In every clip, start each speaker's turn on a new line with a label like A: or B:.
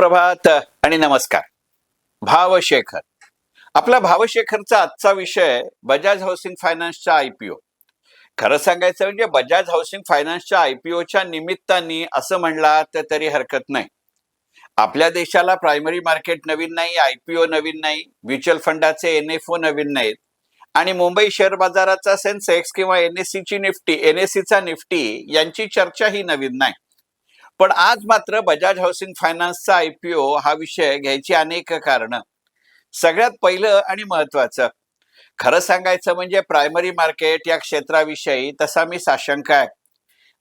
A: सुप्रभात आणि नमस्कार. भावशेखर. आपला भावशेखरचा आजचा विषय बजाज हाऊसिंग फायनान्सचा आयपीओ खरं सांगायचं म्हणजे बजाज हाऊसिंग फायनान्सच्या आयपीओच्या निमित्ताने असं म्हणला तर तरी हरकत नाही. आपल्या देशाला प्रायमरी मार्केट नवीन नाही आयपीओ नवीन नाही म्युच्युअल फंडाचे एन एफ ओ नवीन नाहीत आणि मुंबई शेअर बाजाराचा सेन्सेक्स किंवा एनएससीची निफ्टी एनएससीचा निफ्टी यांची चर्चा ही नवीन नाही. पण आज मात्र बजाज हाऊसिंग फायनान्सचा आयपीओ हा विषय घ्यायची अनेक कारणं. सगळ्यात पहिलं आणि महत्वाचं खरं सांगायचं म्हणजे प्रायमरी मार्केट या क्षेत्राविषयी तसा मी साशंक आहे.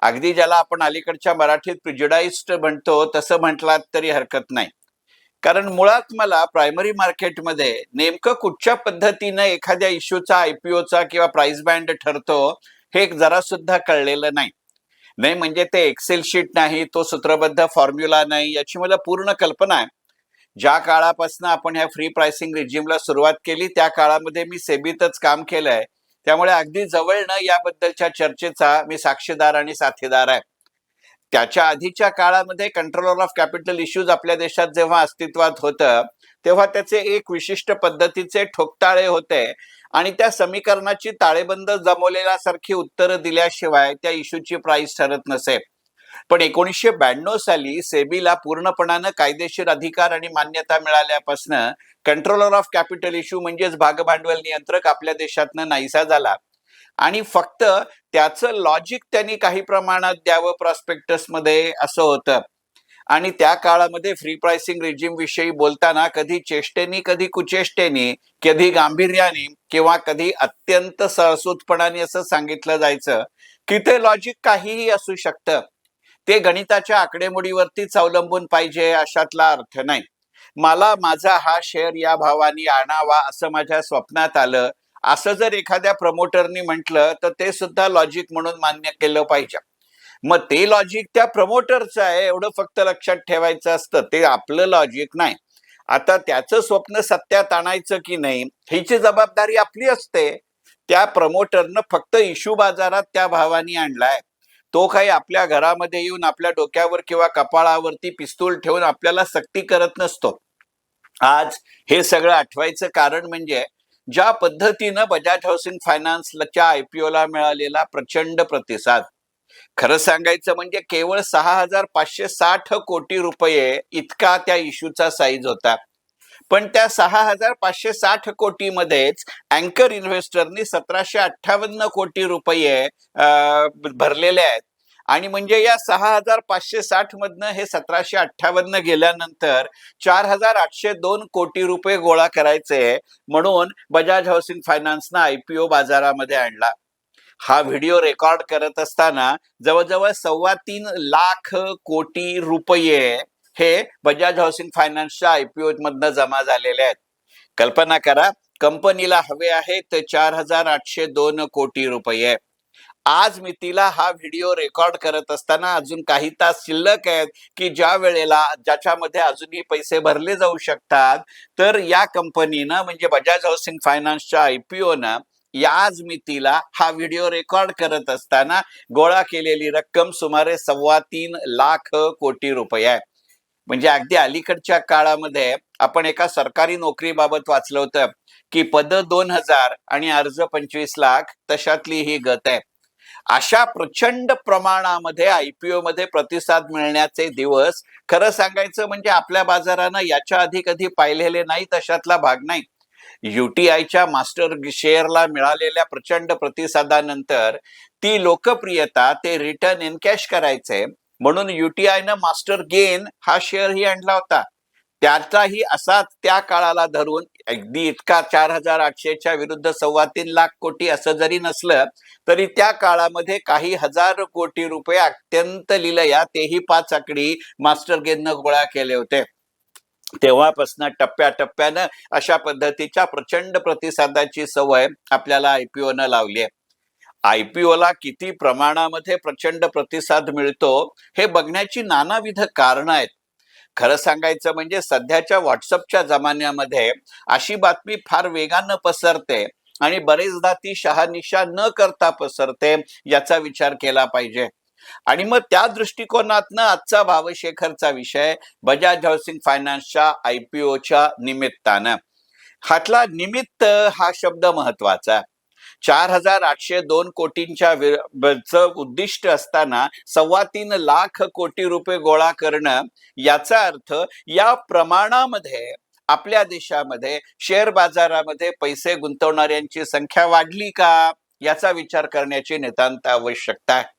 A: अगदी ज्याला आपण अलीकडच्या मराठीत प्रिजुडाइस्ड म्हणतो तसं म्हटलात तरी हरकत नाही. कारण मुळात मला प्रायमरी मार्केटमध्ये नेमकं कुठच्या पद्धतीनं एखाद्या इश्यूचा आयपीओचा किंवा प्राइस बँड ठरतो हे जरा सुद्धा कळलेलं नाही. नाही म्हणजे ते एक्सेल शीट नाही तो सूत्रबद्ध फॉर्म्युला नाही याची मला पूर्ण कल्पना आहे. ज्या काळापासून आपण ह्या फ्री प्राइसिंग रिजिमला सुरुवात केली त्या काळामध्ये मी सेबीतच काम केलंय त्यामुळे अगदी जवळ न याबद्दलच्या चर्चेचा मी साक्षीदार आणि साथीदार आहे. त्याच्या आधीच्या काळामध्ये कंट्रोलर ऑफ कॅपिटल इश्यूज आपल्या देशात जेव्हा अस्तित्वात होतं तेव्हा त्याचे एक विशिष्ट पद्धतीचे ठोकताळे होते. आणि त्या समीकरणाची ताळेबंद जमवलेल्यासारखी उत्तरं दिल्याशिवाय त्या इश्यूची प्राईस ठरत नसे पण एकोणीसशे ब्याण्णव साली सेबीला पूर्णपणानं कायदेशीर अधिकार आणि मान्यता मिळाल्यापासून कंट्रोलर ऑफ कॅपिटल इश्यू म्हणजेच भागभांडवल नियंत्रक आपल्या देशातनं नाहीसा झाला. आणि फक्त त्याचं लॉजिक त्यांनी काही प्रमाणात द्यावं प्रॉस्पेक्टसमध्ये असं होतं. आणि त्या काळामध्ये फ्री प्राइसिंग रिजिम विषयी बोलताना कधी चेष्टेनी कधी कुचेष्टेनी कधी गांभीर्याने किंवा कधी अत्यंत सहसूतपणाने असं सांगितलं जायचं की ते लॉजिक काहीही असू शकतं. ते गणिताच्या आकडेमोडीवरतीच अवलंबून पाहिजे अशातला अर्थ नाही. मला माझा हा शेअर या भावानी आणावा असं माझ्या स्वप्नात आलं. असं जर एखाद्या प्रमोटरनी म्हटलं तर ते सुद्धा लॉजिक म्हणून मान्य केलं पाहिजे. मग ते लॉजिक त्या प्रमोटरचं आहे एवढं फक्त लक्षात ठेवायचं असतं. ते आपलं लॉजिक नाही. आता त्याचं स्वप्न सत्यात आणायचं की नाही ह्याची जबाबदारी आपली असते. त्या प्रमोटरनं फक्त इशू बाजारात त्या भावानी आणलाय. तो काही आपल्या घरामध्ये येऊन आपल्या डोक्यावर किंवा कपाळावरती पिस्तूल ठेवून आपल्याला सक्ती करत नसतो. आज हे सगळं आठवायचं कारण म्हणजे ज्या पद्धतीनं बजाज हाऊसिंग फायनान्सच्या आयपीओला मिळालेला प्रचंड प्रतिसाद खरं सांगायचं म्हणजे केवळ सहा हजार पाचशे साठ कोटी रुपये इतका त्या इश्यूचा साईज होता. पण त्या सहा हजार पाचशे साठ कोटीमध्येच अँकर इन्व्हेस्टरनी सतराशे अठ्ठावन्न कोटी रुपये भरलेले आहेत. आणि म्हणजे या सहा हजार पाचशे साठ मधनं हे सतराशे अठ्ठावन्न गेल्यानंतर चार हजार आठशे दोन कोटी रुपये गोळा करायचे म्हणून बजाज हाऊसिंग फायनान्सनं आयपीओ बाजारामध्ये आणला. हा व्हिडिओ रेकॉर्ड करत असताना जवळजवळ सव्वा तीन लाख कोटी रुपये हे बजाज हाऊसिंग फायनान्सच्या आयपीओ मधनं जमा झालेले आहेत. कल्पना करा कंपनीला हवे आहेत चार हजार आठशे दोन कोटी रुपये. आज मी तिला हा व्हिडिओ रेकॉर्ड करत असताना अजून काही तास शिल्लक आहेत की ज्या वेळेला ज्याच्यामध्ये अजूनही पैसे भरले जाऊ शकतात तर या कंपनीनं म्हणजे बजाज हाऊसिंग फायनान्सच्या आयपीओनं याच मितीला हा व्हिडिओ रेकॉर्ड करत असताना गोळा केलेली रक्कम सुमारे सव्वा तीन लाख कोटी रुपये आहे. म्हणजे अगदी अलीकडच्या काळामध्ये आपण एका सरकारी नोकरीबाबत वाचलं होतं की पद दोन हजार आणि अर्ज पंचवीस लाख तशातली ही गत आहे. अशा प्रचंड प्रमाणामध्ये आयपीओ मध्ये प्रतिसाद मिळण्याचे दिवस खरं सांगायचं म्हणजे आपल्या बाजारानं याच्या आधी कधी पाहिलेले नाही तशातला भाग नाही. युटीआयच्या मास्टर शेअरला मिळालेल्या प्रचंड प्रतिसादानंतर ती लोकप्रियता ते रिटर्न इन कॅश करायचे. म्हणून युटीआयनं मास्टर गेन हा शेअरही आणला होता. त्याचाही असाच त्या काळाला धरून अगदी इतका चार हजार आठशेच्या विरुद्ध सव्वा तीन लाख कोटी असं जरी नसलं तरी त्या काळामध्ये काही हजार कोटी रुपये अत्यंत लिलया तेही पाच आकडी मास्टर गेननं गोळा केले होते. तेव्हापासून टप्प्याटप्प्यानं अशा पद्धतीच्या प्रचंड प्रतिसादाची सवय आपल्याला आयपीओ न लावली आहे आयपीओला किती प्रमाणामध्ये प्रचंड प्रतिसाद मिळतो हे बघण्याची नानाविध कारणं आहेत. खरं सांगायचं म्हणजे सध्याच्या व्हॉट्सअपच्या जमान्यामध्ये अशी बातमी फार वेगानं पसरते आणि बरेचदा ती शहानिशा न करता पसरते याचा विचार केला पाहिजे. आणि मग त्या दृष्टिकोनातनं आजचा भावशेखरचा विषय बजाज हाऊसिंग फायनान्सच्या आयपीओच्या निमित्तानं. हातला निमित्त हा शब्द महत्त्वाचा. चार हजार आठशे दोन कोटींच्या उद्दिष्ट असताना सव्वा तीन लाख कोटी रुपये गोळा करणं याचा अर्थ या प्रमाणामध्ये आपल्या देशामध्ये शेअर बाजारामध्ये पैसे गुंतवणाऱ्यांची संख्या वाढली का? याचा विचार करण्याची नितांत आवश्यकता आहे.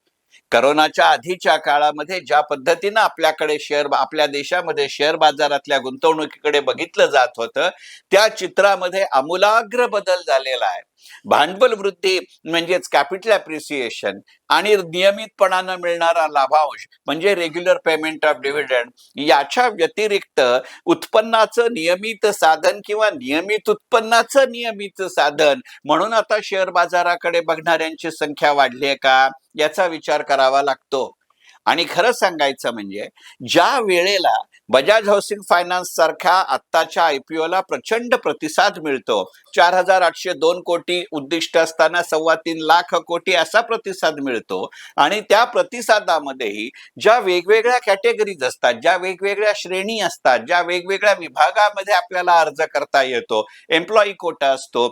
A: करोनाच्या आधीच्या काळामध्ये ज्या पद्धतीनं आपल्याकडे शेअर आपल्या देशामध्ये शेअर बाजारातल्या गुंतवणुकीकडे बघितलं जात होतं त्या चित्रामध्ये आमूलाग्र बदल झालेला आहे. भांडवल वृद्धी म्हणजेच कॅपिटल अप्रिसिएशन आणि नियमितपणानं मिळणारा लाभांश म्हणजे रेग्युलर पेमेंट ऑफ डिव्हिडंड याच्या व्यतिरिक्त उत्पन्नाचं नियमित साधन किंवा नियमित उत्पन्नाचं नियमित साधन म्हणून आता शेअर बाजाराकडे बघणाऱ्यांची संख्या वाढली आहे का? याचा विचार करावा लागतो. आणि खरं सांगायचं म्हणजे ज्या वेळेला बजाज हाऊसिंग फायनान्स सारख्या आत्ताच्या आयपीओ ला प्रचंड प्रतिसाद मिळतो चार हजार आठशे दोन कोटी उद्दिष्ट असताना सव्वा तीन लाख कोटी असा प्रतिसाद मिळतो आणि त्या प्रतिसादामध्येही ज्या वेगवेगळ्या कॅटेगरीज असतात ज्या वेगवेगळ्या श्रेणी असतात ज्या वेगवेगळ्या विभागामध्ये आपल्याला अर्ज करता येतो एम्प्लॉई कोटा असतो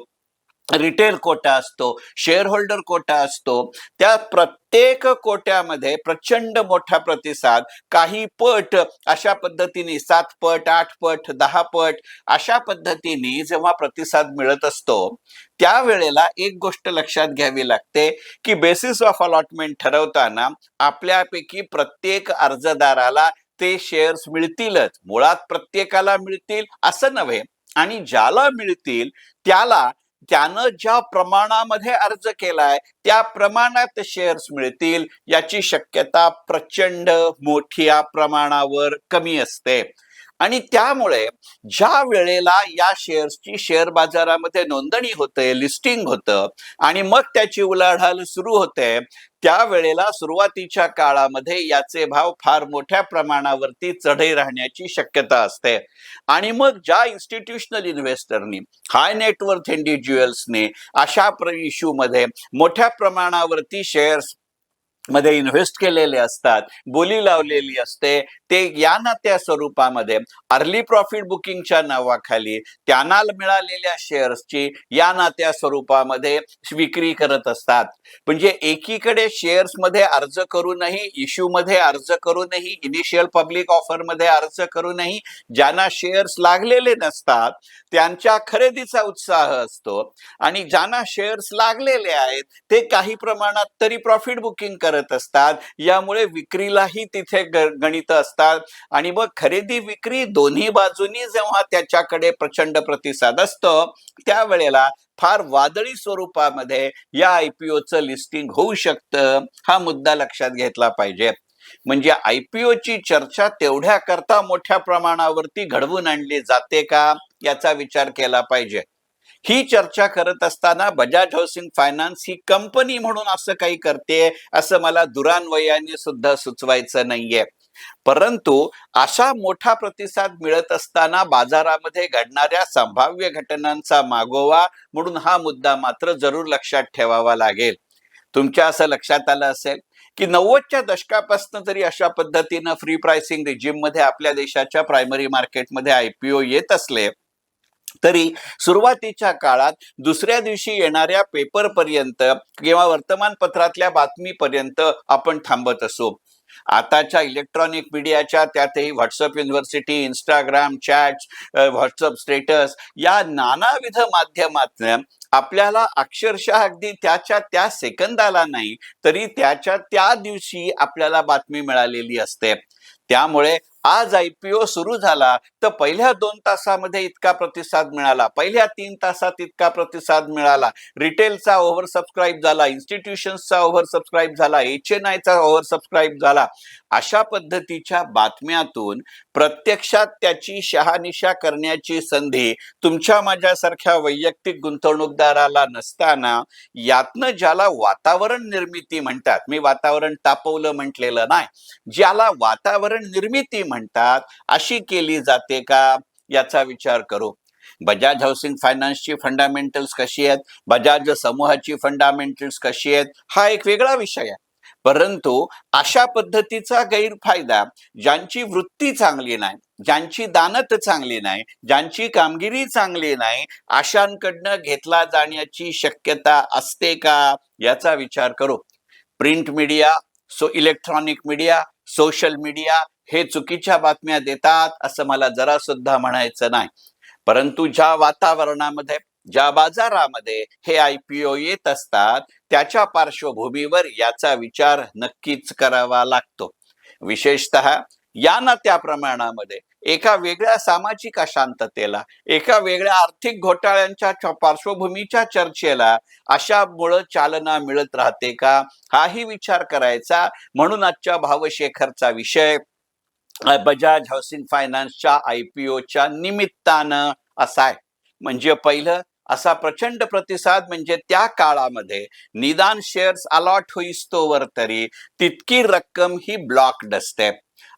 A: रिटेल कोटा असतो शेअर होल्डर कोटा असतो त्या प्रत्येक कोट्यामध्ये प्रचंड मोठा प्रतिसाद काही पट अशा पद्धतीने सात पट आठ पट दहा पट अशा पद्धतीने जेव्हा प्रतिसाद मिळत असतो त्यावेळेला एक गोष्ट लक्षात घ्यावी लागते की बेसिस ऑफ अलॉटमेंट ठरवताना आपल्यापैकी प्रत्येक अर्जदाराला ते शेअर्स मिळतीलच. मुळात प्रत्येकाला मिळतील असं नव्हे. आणि ज्याला मिळतील त्याला त्यानं ज्या प्रमाणामध्ये अर्ज केलाय त्या प्रमाणात शेअर्स मिळतील याची शक्यता प्रचंड मोठ्या प्रमाणावर कमी असते. आणि त्यामुळे ज्या वेळेला या शेअर्सची शेअर बाजारामध्ये नोंदणी होते लिस्टिंग होतं आणि मग त्याची उलाढाल सुरू होते त्यावेळेला सुरुवातीच्या काळामध्ये याचे भाव फार मोठ्या प्रमाणावरती चढे राहण्याची शक्यता असते. आणि मग ज्या इन्स्टिट्यूशनल इन्व्हेस्टरनी हाय नेटवर्थ इंडिव्हिज्युअल्सने अशा इश्यू मध्ये मोठ्या प्रमाणावरती शेअर्स मध्ये इन्व्हेस्ट केलेले असतात बोली लावलेली असते ते या ना त्या स्वरूपामध्ये. अर्ली प्रॉफिट बुकिंगच्या नावाखाली त्यांना मिळालेल्या शेअर्सची या ना त्या स्वरूपामध्ये विक्री करत असतात. म्हणजे एकीकडे शेअर्समध्ये अर्ज करूनही इश्यू मध्ये अर्ज करूनही इनिशियल पब्लिक ऑफरमध्ये अर्ज करूनही ज्यांना शेअर्स लागलेले नसतात त्यांच्या खरेदीचा उत्साह असतो. आणि ज्यांना शेअर्स लागलेले आहेत ते काही प्रमाणात तरी प्रॉफिट बुकिंग करत असतात. यामुळे विक्रीलाही तिथे गणित असतात. आणि मग खरेदी विक्री दोन्ही बाजूनी जेव्हा त्याच्याकडे प्रचंड प्रतिसाद असतो त्यावेळेला फार वादळी स्वरूपामध्ये या आयपीओचं लिस्टिंग होऊ शकतं हा मुद्दा लक्षात घेतला पाहिजे. म्हणजे आयपीओ ची चर्चा तेवढ्या करता मोठ्या प्रमाणावरती घडवून आणली जाते का याचा विचार केला पाहिजे. ही चर्चा करत असताना बजाज हाऊसिंग फायनान्स ही कंपनी म्हणून असं काही करते असं मला दुरान्वयाने सुद्धा सुचवायचं नाहीये. परंतु असा मोठा प्रतिसाद मिळत असताना बाजारामध्ये घडणाऱ्या संभाव्य घटनांचा मागोवा म्हणून हा मुद्दा मात्र जरूर लक्षात ठेवावा लागेल. तुमच्या असं लक्षात आलं असेल की नव्वदच्या दशकापासून तरी अशा पद्धतीनं फ्री प्राइसिंग रिजिममध्ये आपल्या देशाच्या प्रायमरी मार्केटमध्ये आयपीओ येत असले तरी सुरुवातीच्या काळात दुसऱ्या दिवशी येणाऱ्या पेपर पर्यंत किंवा वर्तमानपत्रातल्या बातमीपर्यंत आपण थांबत असू. आताच्या इलेक्ट्रॉनिक मीडियाच्या त्यातही WhatsApp university Instagram chat WhatsApp status या नानाविध माध्यमातनं आपल्याला अक्षरशः अगदी त्याच्या त्या सेकंदाला नाही तरी त्याच्या त्या दिवशी आपल्याला बातमी मिळालेली असते. त्यामुळे आज आयपीओ सुरू झाला तर पहिल्या दोन तासामध्ये इतका प्रतिसाद मिळाला. पहिल्या तीन तासात इतका प्रतिसाद मिळाला. रिटेलचा ओव्हर सबस्क्राईब झाला इन्स्टिट्यूशन्सचा ओव्हर सबस्क्राईब झाला एच एन आयचा ओव्हर सबस्क्राईब झाला. अशा पद्धतीच्या बातम्यातून प्रत्यक्षात त्याची शहानिशा करण्याची संधी तुमच्या माझ्यासारख्या वैयक्तिक गुंतवणूकदाराला नसताना यातनं ज्याला वातावरण निर्मिती म्हणतात मी वातावरण तापवलं म्हटलेलं नाही ज्याला वातावरण निर्मिती म्हणतात अशी केली जाते का? याचा विचार करू. बजाज हाऊसिंग फायनान्सची फंडामेंटल्स कशी आहेत? बजाज समूहाची फंडामेंटल्स कशी आहेत? हा एक वेगळा विषय आहे. परंतु अशा पद्धतीचा गैरफायदा ज्यांची वृत्ती चांगली नाही ज्यांची दानत चांगली नाही ज्यांची कामगिरी चांगली नाही अशांकडनं घेतला जाण्याची शक्यता असते का? याचा विचार करू. Print media so electronic media social media हे चुकीच्या बातम्या देतात असं मला जरा सुद्धा म्हणायचं नाही. परंतु ज्या वातावरणामध्ये ज्या बाजारामध्ये हे आय पी ओ येत असतात त्याच्या पार्श्वभूमीवर याचा विचार नक्कीच करावा लागतो. विशेषतः या ना त्या प्रमाणामध्ये एका वेगळ्या सामाजिक अशांततेला एका वेगळ्या आर्थिक घोटाळ्यांच्या पार्श्वभूमीच्या चर्चेला अशामुळं चालना मिळत राहते का? हाही विचार करायचा. म्हणून आजच्या भावशेखरचा विषय बजाज हाऊसिंग फायनान्सच्या आय पी ओच्या निमित्तानं असा आहे. म्हणजे पहिलं असा प्रचंड प्रतिसाद म्हणजे त्या काळामध्ये निदान शेअर्स अलॉट होईस्तोवर तरी तितकी रक्कम ही ब्लॉक्ड असते.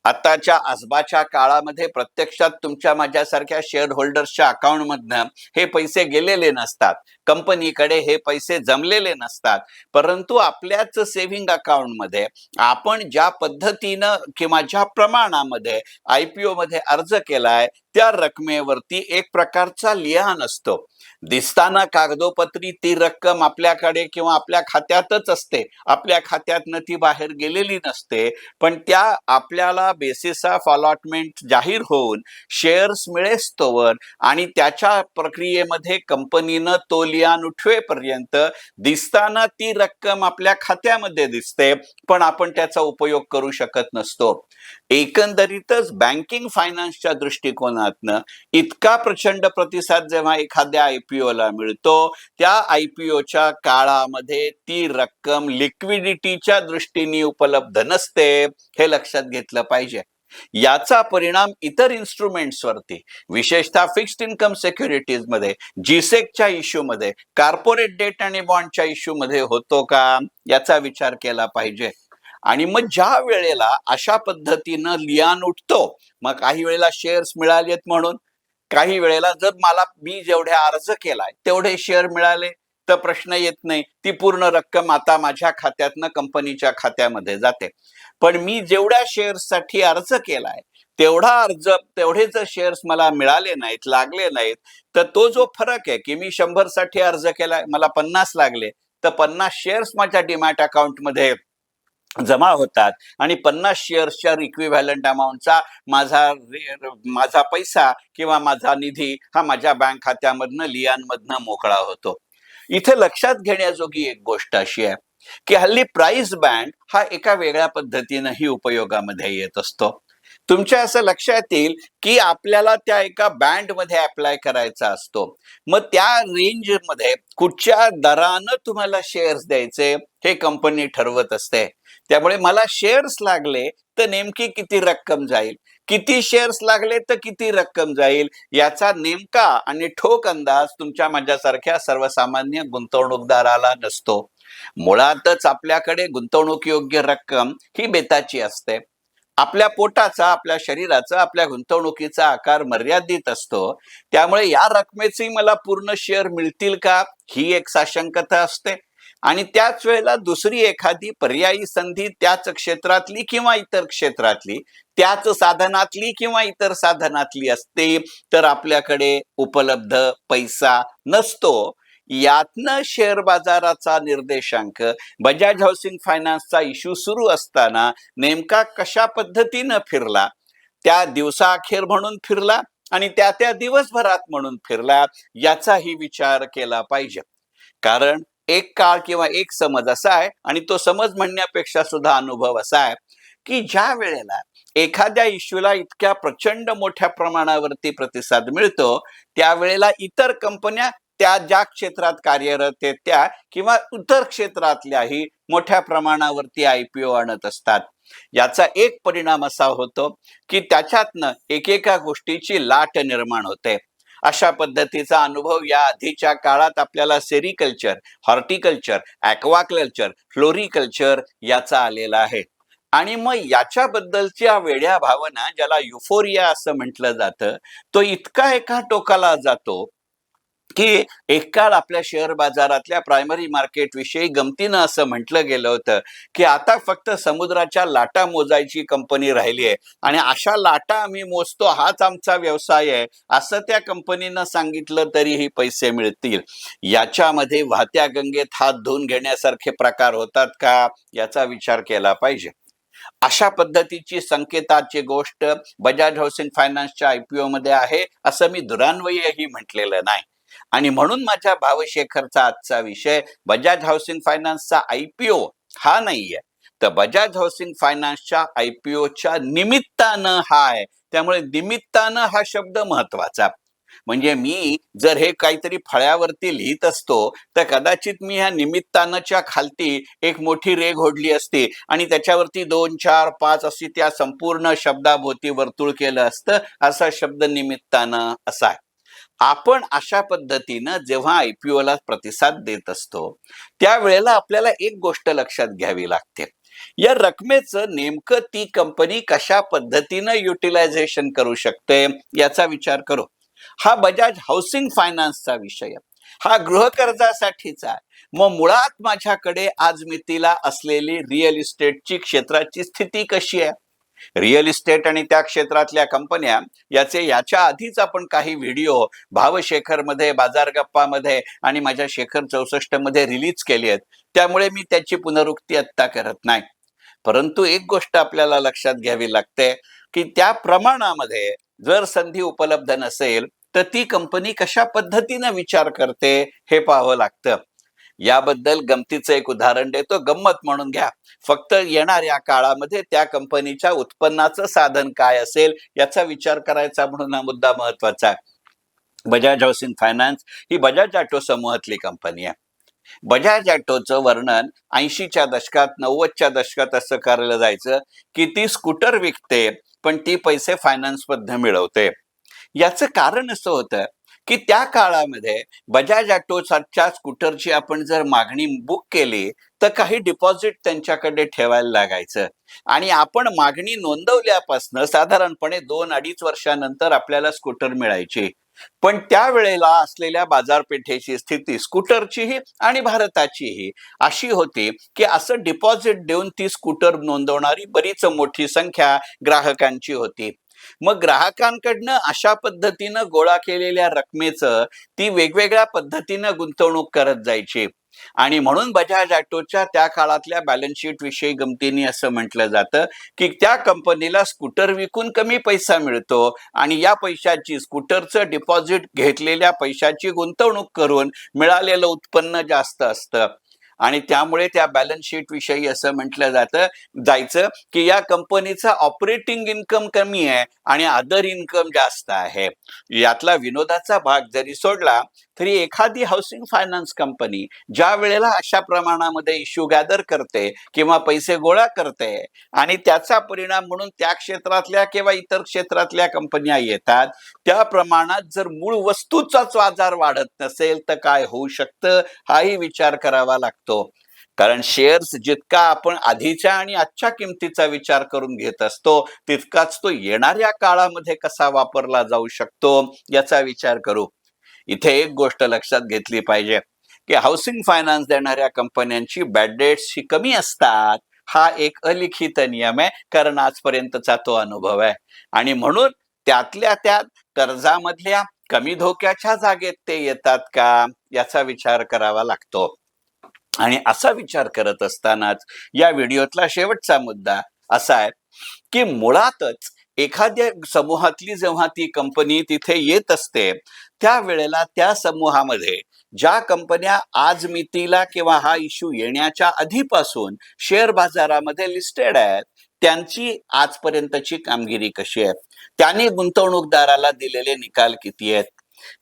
A: आताच्या आजबाच्या काळामध्ये प्रत्यक्षात तुमच्या माझ्यासारख्या शेअर होल्डर्सच्या अकाउंटमधनं हे पैसे गेलेले नसतात. कंपनीकडे हे पैसे जमलेले नसतात. परंतु आपल्याच सेव्हिंग अकाउंटमध्ये आपण ज्या पद्धतीनं किंवा ज्या प्रमाणामध्ये आय पी मध्ये अर्ज केलाय त्या रकमेवरती एक प्रकारचा लिहान असतो. दिसताना कागदोपत्री ती रक्कम आपल्याकडे किंवा आपल्या खात्यातच असते. आपल्या खात्यातनं ती बाहेर गेलेली नसते. पण त्या आपल्याला बेसिस ऑफ अलॉटमेंट जाहीर होऊन शेअर्स मिळेस्तोवर आणि त्याच्या प्रक्रियेमध्ये कंपनीनं तो लिहा उठवेपर्यंत दिसताना ती रक्कम आपल्या खात्यामध्ये दिसते पण आपण त्याचा उपयोग करू शकत नसतो. एकंदरीतच बँकिंग फायनान्सच्या दृष्टिकोनातनं इतका प्रचंड प्रतिसाद जेव्हा एखाद्या आयपीओ ला मिळतो त्या आयपीओच्या काळामध्ये ती रक्कम लिक्विडिटीच्या दृष्टीने उपलब्ध नसते हे लक्षात घेतलं पाहिजे. याचा परिणाम इतर इन्स्ट्रुमेंट्स वरती विशेषतः फिक्स्ड इन्कम सिक्युरिटीजमध्ये जीसेकच्या इश्यू मध्ये कॉर्पोरेट डेट आणि बॉन्डच्या इश्यू मध्ये होतो का? याचा विचार केला पाहिजे. आणि मग ज्या वेळेला अशा पद्धतीनं लियान उठतो मग काही वेळेला शेअर्स मिळालेत म्हणून काही वेळेला जर मला मी जेवढे अर्ज केलाय तेवढे शेअर मिळाले तर प्रश्न येत नाही. ती पूर्ण रक्कम आता माझ्या खात्यातनं कंपनीच्या खात्यामध्ये जाते. पण मी जेवढ्या शेअर्ससाठी अर्ज केलाय तेवढा अर्ज तेवढे जर शेअर्स मला मिळाले नाहीत लागले नाहीत तर तो जो फरक आहे की मी शंभरसाठी अर्ज केलाय मला पन्नास लागले तर पन्नास शेअर्स माझ्या डिमॅट अकाउंटमध्ये जमा होतात आणि पन्नास शेअर्सच्या इक्विव्हॅलंट अमाऊंटचा माझा माझा पैसा किंवा माझा निधी हा माझ्या बँक खात्यामधनं लियांमधनं मोकळा होतो. इथे लक्षात घेण्याजोगी एक गोष्ट अशी आहे. की हल्ली प्राइस बँड हा एका वेगळ्या पद्धतीनंही उपयोगामध्ये येत असतो. तुमच्या असं लक्षात येईल की आपल्याला त्या एका बँडमध्ये अप्लाय करायचा असतो. मग त्या रेंजमध्ये कुठच्या दरानं तुम्हाला शेअर्स द्यायचे हे कंपनी ठरवत असते. त्यामुळे मला शेअर्स लागले तर नेमकी किती रक्कम जाईल? किती शेअर्स लागले तर किती रक्कम जाईल? याचा नेमका आणि ठोक अंदाज तुमच्या माझ्यासारख्या सर्वसामान्य गुंतवणूकदाराला नसतो. मुळातच आपल्याकडे गुंतवणूक योग्य रक्कम ही बेताची असते. आपल्या पोटाचा आपल्या शरीराचा आपल्या गुंतवणुकीचा आकार मर्यादित असतो. त्यामुळे या रकमेचे मला पूर्ण शेअर मिळतील का? ही एक साशंकता असते. आणि त्याच वेळेला दुसरी एखादी पर्यायी संधी त्याच क्षेत्रातली किंवा इतर क्षेत्रातली त्याच साधनातली किंवा इतर साधनातली असते तर आपल्याकडे उपलब्ध पैसा नसतो. यातनं शेअर बाजाराचा निर्देशांक बजाज हाऊसिंग फायनान्सचा इश्यू सुरू असताना नेमका कशा पद्धतीनं फिरला? त्या दिवसाअखेर म्हणून फिरला आणि त्या त्या दिवसभरात म्हणून फिरला याचाही विचार केला पाहिजे. कारण एक काळ किंवा एक समज असा आहे आणि तो समज म्हणण्यापेक्षा सुद्धा अनुभव असा आहे की ज्या वेळेला एखाद्या इश्यूला इतक्या प्रचंड मोठ्या प्रमाणावरती प्रतिसाद मिळतो त्यावेळेला इतर कंपन्या त्या ज्या क्षेत्रात कार्यरत आहेत त्या किंवा इतर क्षेत्रातल्याही मोठ्या प्रमाणावरती आय पी ओ आणत असतात. याचा एक परिणाम असा होतो की त्याच्यातनं एकेका गोष्टीची लाट निर्माण होते. अशा पद्धतीचा अनुभव या आधीच्या काळात आपल्याला सेरिकल्चर हॉर्टिकल्चर ॲक्वाकल्चर फ्लोरिकल्चर याचा आलेला आहे. आणि मग याच्याबद्दलच्या वेड्या भावना ज्याला युफोरिया असं म्हटलं जातं तो इतका एका टोकाला जातो की एक काळ आपल्या शेअर बाजारातल्या प्रायमरी मार्केट विषयी गमतीनं असं म्हटलं गेलं होतं की आता फक्त समुद्राच्या लाटा मोजायची कंपनी राहिली आहे. आणि अशा लाटा आम्ही मोजतो हाच आमचा व्यवसाय आहे. असं त्या कंपनीनं सांगितलं तरीही पैसे मिळतील. याच्यामध्ये वाहत्या गंगेत हात धुवून घेण्यासारखे प्रकार होतात का याचा विचार केला पाहिजे. अशा पद्धतीची संकेताची गोष्ट बजाज हाऊसिंग फायनान्सच्या आयपीओ मध्ये आहे असं मी दुरान्वयही म्हटलेलं नाही. आणि म्हणून माझ्या भावशेखरचा आजचा विषय बजाज हाऊसिंग फायनान्सचा आयपीओ हा नाहीये. तर बजाज हाऊसिंग फायनान्सच्या आयपीओच्या निमित्तानं हा आहे. त्यामुळे निमित्तानं हा शब्द महत्त्वाचा म्हणजे मी जर हे काहीतरी फळ्यावरती लिहित असतो तर कदाचित मी ह्या निमित्तानच्या खालती एक मोठी रेघ ओढली असती आणि त्याच्यावरती दोन चार पाच अशी त्या संपूर्ण शब्दाभोवती वर्तुळ केलं असतं असा शब्द निमित्तानं असा आहे. आपण अशा पद्धतीनं जेव्हा आयपीओ ला प्रतिसाद देत असतो त्यावेळेला आपल्याला एक गोष्ट लक्षात घ्यावी लागते. या रकमेचं नेमकं ती कंपनी कशा पद्धतीनं युटिलायझेशन करू शकते याचा विचार करू. हा बजाज हाऊसिंग फायनान्सचा विषय हा गृहकर्जासाठीचा आहे. मग मुळात माझ्याकडे आज मितीला असलेली रिअल इस्टेटची क्षेत्राची स्थिती कशी आहे? रिअल इस्टेट आणि त्या क्षेत्रातल्या कंपन्या याचे याच्या आधीच आपण काही व्हिडिओ भावशेखरमध्ये बाजार गप्पामध्ये आणि माझ्या शेखर चौसष्टमध्ये रिलीज केली आहेत. त्यामुळे मी त्याची पुनरुक्ती आत्ता करत नाही. परंतु एक गोष्ट आपल्याला लक्षात घ्यावी लागते की त्या प्रमाणामध्ये जर संधी उपलब्ध नसेल तर ती कंपनी कशा पद्धतीनं विचार करते हे पाहावं लागतं. याबद्दल गमतीचं एक उदाहरण देतो. गंमत म्हणून घ्या. फक्त येणाऱ्या काळामध्ये त्या कंपनीच्या उत्पन्नाचं साधन काय असेल याचा विचार करायचा म्हणून हा मुद्दा महत्त्वाचा आहे. बजाज हाऊसिंग फायनान्स ही बजाज ऑटो समूहातली कंपनी आहे. बजाज ऑटोचं वर्णन ऐंशीच्या दशकात नव्वदच्या दशकात असं करायला जायचं की ती स्कूटर विकते पण ती पैसे फायनान्स मधनं मिळवते. याचं कारण असं होतं की त्या काळामध्ये बजाज ऑटोच्या स्कूटरची आपण जर मागणी बुक केली तर काही डिपॉझिट त्यांच्याकडे ठेवायला लागायचं. आणि आपण मागणी नोंदवल्यापासनं साधारणपणे दोन अडीच वर्षानंतर आपल्याला स्कूटर मिळायची. पण त्यावेळेला असलेल्या बाजारपेठेची स्थिती स्कूटरचीही आणि भारताचीही अशी होती की असं डिपॉझिट देऊन ती स्कूटर नोंदवणारी बरीच मोठी संख्या ग्राहकांची होती. मग ग्राहकांकडनं अशा पद्धतीनं गोळा केलेल्या रकमेचं ती वेगवेगळ्या पद्धतीनं गुंतवणूक करत जायची. आणि म्हणून बजाज ऑटोच्या त्या काळातल्या बॅलन्स शीट विषयी गमतीने असं म्हटलं जातं की त्या कंपनीला स्कूटर विकून कमी पैसा मिळतो आणि या पैशाची स्कूटरचं डिपॉझिट घेतलेल्या पैशाची गुंतवणूक करून मिळालेलं उत्पन्न जास्त असतं. आणि त्यामुळे त्या बॅलन्स शीट विषयी असं म्हटलं जातं जायचं की या कंपनीचा ऑपरेटिंग इन्कम कमी आहे आणि अदर इन्कम जास्त आहे. यातला विनोदाचा भाग जरी सोडला तरी एखादी हाऊसिंग फायनान्स कंपनी ज्या वेळेला अशा प्रमाणामध्ये इश्यू गॅदर करते किंवा पैसे गोळा करते आणि त्याचा परिणाम म्हणून त्या क्षेत्रातल्या किंवा इतर क्षेत्रातल्या कंपन्या येतात त्या प्रमाणात जर मूळ वस्तूचाच बाजार वाढत नसेल तर काय होऊ शकतं? हाही विचार करावा लागतो. कारण शेअर्स जितका आपण आधीच्या आणि आजच्या किमतीचा विचार करून घेत असतो तितकाच तो येणाऱ्या काळामध्ये कसा वापरला जाऊ शकतो याचा विचार करू. इथे एक गोष्ट लक्षात घेतली पाहिजे की हाऊसिंग फायनान्स देणाऱ्या कंपन्यांची बॅड डेट्स ही कमी असतात हा एक अलिखित नियम आहे कारण आजपर्यंतचा तो अनुभव आहे. आणि म्हणून त्यातल्या त्यात कर्जामधल्या कमी धोक्याच्या जागेत ते येतात का याचा विचार करावा लागतो. आणि असा विचार करत असतानाच या व्हिडिओतला शेवटचा मुद्दा असा आहे की मुळातच एखाद्या समूहातली जेव्हा ती कंपनी तिथे येत असते त्यावेळेला त्या समूहामध्ये ज्या कंपन्या आज मितीला किंवा हा इश्यू येण्याच्या आधीपासून शेअर बाजारामध्ये लिस्टेड आहेत त्यांची आजपर्यंतची कामगिरी कशी आहे? त्यांनी गुंतवणूकदाराला दिलेले निकाल किती आहेत?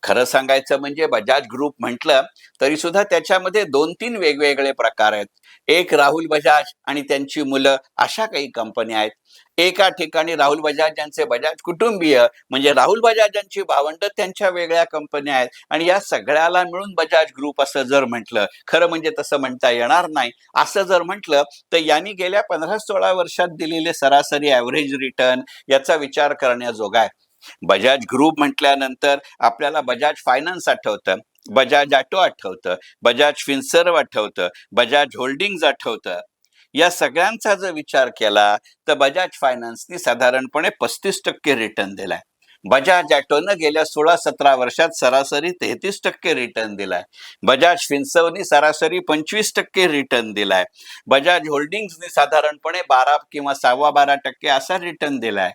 A: खरं सांगायचं म्हणजे बजाज ग्रुप म्हटलं तरी सुद्धा त्याच्यामध्ये दोन तीन वेगवेगळे प्रकार आहेत. एक राहुल बजाज आणि त्यांची मुलं अशा काही कंपन्या आहेत. एका ठिकाणी राहुल बजाज यांचे बजाज कुटुंबीय म्हणजे राहुल बजाज यांची भावंड त्यांच्या वेगळ्या कंपन्या आहेत. आणि या सगळ्याला मिळून बजाज ग्रुप असं जर म्हटलं खरं म्हणजे तसं म्हणता येणार नाही. असं जर म्हटलं तर यांनी गेल्या पंधरा सोळा वर्षात दिलेले सरासरी ॲव्हरेज रिटर्न याचा विचार करण्याजोगा आहे. बजाज ग्रुप म्हटल्यानंतर आपल्याला बजाज फायनान्स आठवतं बजाज ऑटो आठवतं बजाज फिन्सर्व आठवतं बजाज होल्डिंग्ज आठवतं. या सगळ्यांचा जर विचार केला तर बजाज फायनान्सनी साधारणपणे पस्तीस टक्के रिटर्न दिलाय. बजाज ॲटोनं गेल्या सोळा सतरा वर्षात सरासरी तेहतीस टक्के रिटर्न दिलाय. बजाज फिन्सवनी सरासरी पंचवीस टक्के रिटर्न दिलाय. बजाज होल्डिंग्सनी साधारणपणे बारा किंवा सहावा बारा टक्के असा रिटर्न दिलाय.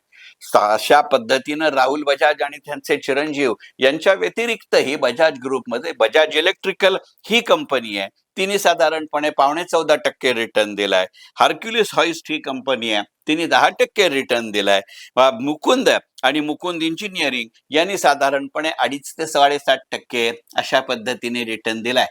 A: अशा पद्धतीनं राहुल बजाज आणि त्यांचे चिरंजीव यांच्या व्यतिरिक्तही बजाज ग्रुपमध्ये बजाज इलेक्ट्रिकल ही कंपनी आहे. तिने साधारणपणे पावणे चौदा टक्के रिटर्न दिलाय. हर्क्युलिस हॉइस्ट ही कंपनी आहे. तिने दहा टक्के रिटर्न दिलाय. मुकुंद आणि मुकुंद इंजिनिअरिंग यांनी साधारणपणे अडीच ते साडेसात टक्के अशा पद्धतीने रिटर्न दिलाय.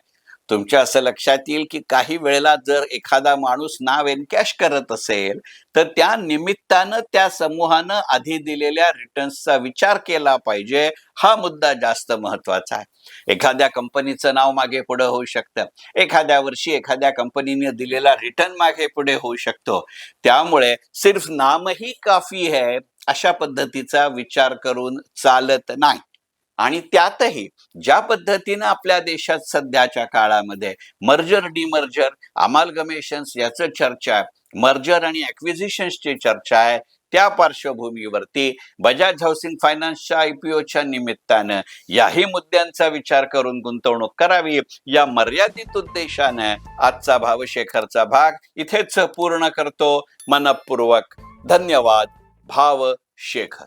A: तुमच्या असं लक्षात येईल की काही वेळेला जर एखादा माणूस नाव एनकॅश करत असेल तर त्या निमित्तानं त्या समूहानं आधी दिलेल्या रिटर्न्सचा विचार केला पाहिजे. हा मुद्दा जास्त महत्त्वाचा आहे. एखाद्या कंपनीचं नाव मागे पुढे होऊ शकतं. एखाद्या वर्षी एखाद्या कंपनीने दिलेला रिटर्न मागे पुढे होऊ शकतो. त्यामुळे सिर्फ नामही काफी है अशा पद्धतीचा विचार करून चालत नाही. आणि त्यातही ज्या पद्धतीनं आपल्या देशात सध्याच्या काळामध्ये मर्जर डिमर्जर अमालगमेशन्स याचं चर्चा आहे मर्जर आणि ॲक्विजिशन्सची चर्चा आहे त्या पार्श्वभूमीवरती बजाज हाऊसिंग फायनान्सच्या आयपीओच्या निमित्तानं याही मुद्द्यांचा विचार करून गुंतवणूक करावी या मर्यादित उद्देशानं आजचा भावशेखरचा भाग इथेच पूर्ण करतो. मनपूर्वक धन्यवाद. भाव शेखर